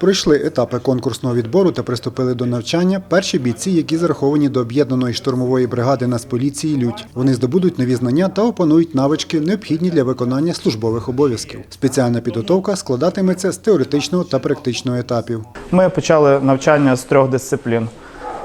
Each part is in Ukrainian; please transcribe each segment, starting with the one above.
Пройшли етапи конкурсного відбору та приступили до навчання перші бійці, які зараховані до об'єднаної штурмової бригади Нацполіції Лють. Вони здобудуть нові знання та опанують навички, необхідні для виконання службових обов'язків. Спеціальна підготовка складатиметься з теоретичного та практичного етапів. Ми почали навчання з трьох дисциплін.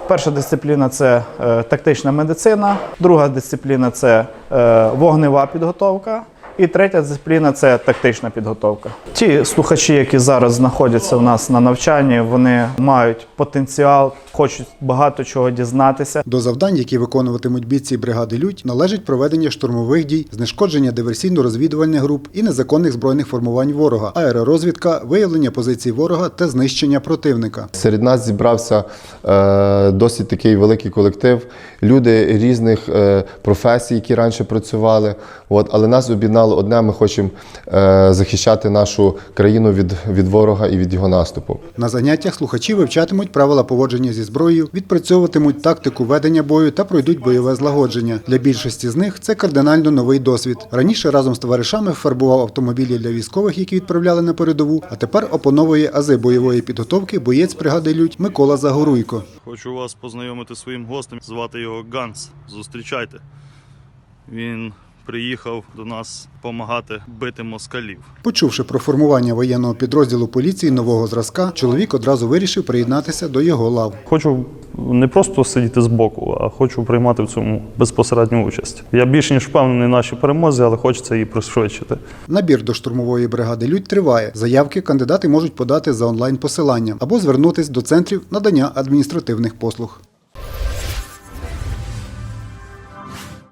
Перша дисципліна це е, тактична медицина, друга дисципліна це е, вогнева підготовка. І третя дисципліна це тактична підготовка. Ті слухачі, які зараз знаходяться у нас на навчанні, вони мають потенціал, хочуть багато чого дізнатися. До завдань, які виконуватимуть бійці бригади Лють, належить проведення штурмових дій, знешкодження диверсійно-розвідувальних груп і незаконних збройних формувань ворога, аеророзвідка, виявлення позицій ворога та знищення противника. Серед нас зібрався е, досить такий великий колектив, люди різних е, професій, які раніше працювали. От, але нас об'єднало одне: ми хочемо е, захищати нашу країну від, від ворога і від його наступу. На заняттях слухачі вивчатимуть правила поводження зі зброєю, відпрацьовуватимуть тактику ведення бою та пройдуть бойове злагодження. Для більшості з них це кардинально новий досвід. Раніше разом з товаришами фарбував автомобілі для військових, які відправляли на передову, а тепер опановує ази бойової підготовки боєць бригади Микола Загоруйко. Хочу вас познайомити своїм гостем. Звати його Ганс. Зустрічайте. Він приїхав до нас допомагати бити москалів. Почувши про формування воєнного підрозділу поліції нового зразка, чоловік одразу вирішив приєднатися до його лав. Хочу не просто сидіти збоку, а хочу приймати в цьому безпосередню участь. Я більш ніж впевнений в нашій перемозі, але хочеться її пришвидшити. Набір до штурмової бригади Людь триває. Заявки кандидати можуть подати за онлайн посиланням або звернутись до центрів надання адміністративних послуг.